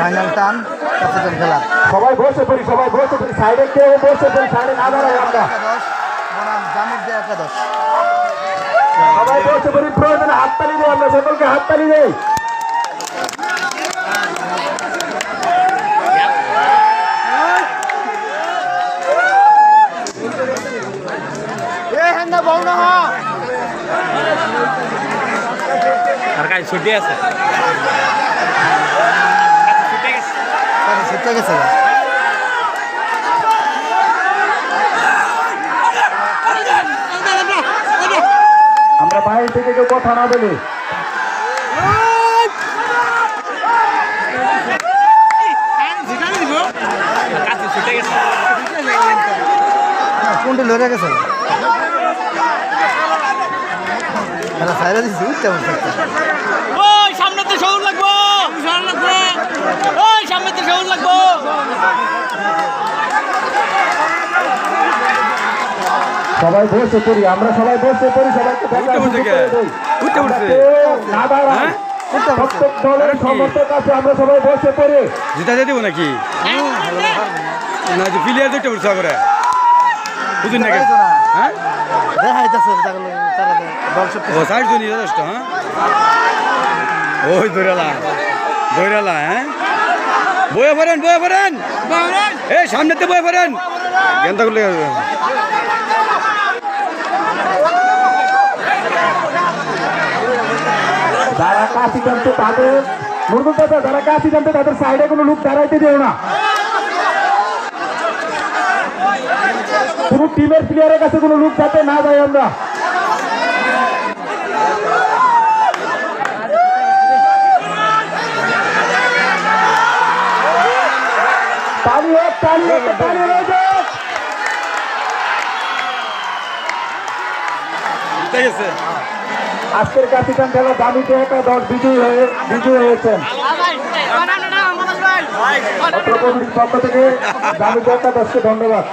Final টান capital খেলার। সবাই বসে পড়ি সবাই বসে পড়ি সাইডে কেউ বসে পড়ি সাইডে না দাঁড়াই আমরা। একাদশ বনাম জামির দে একাদশ। সবাই বসে পড়ি প্রয়োজনে হাততালি দেই আমরা সকলকে হাততালি দেই। আর কাজ ছুটি আছে। সেটা গেছে আমরা বাইরে থেকে কেউ কথা না বলি। ছুটে গেছে লড়ে গেছে। এটা সাইরা দিছি উঠতে সবাই বসে পড়ি আমরা সবাই বসে পড়ি সবাইকে উঠতে বসে কে? উঠতে বসে? না হ্যাঁ? প্রত্যেক দলের সমর্থক আছে আমরা সবাই বসে পড়ি। জিতা দেবো নাকি? না যে প্লেয়ার দেখতে বলছে করে বুঝুন নাকি না। হ্যাঁ? দেখাইতেছে তারা তারা দল সব ও ষাট জনই যথেষ্ট হ্যাঁ? ওই দৌড়ালা দৌড়ালা হ্যাঁ? বয়ে পড়েন বয়ে এই সামনেতে বয়ে পড়েন। গেন্দা করলে যারা কাশি জানতো তাদের মুরগুল দাদা যারা কাশি জানতো তাদের সাইডে কোনো লোক দাঁড়াইতে দেও না। পুরো টিমের প্লেয়ারের কাছে কোনো লোক যাতে না যায় আমরা। তালি হোক গেছে আজকের ক্যাপিটান খেলা দামিতে একটা দল বিজয়ী হয়ে বিজয়ী হয়েছেন। পক্ষ থেকে দামিতে একটা দশকে ধন্যবাদ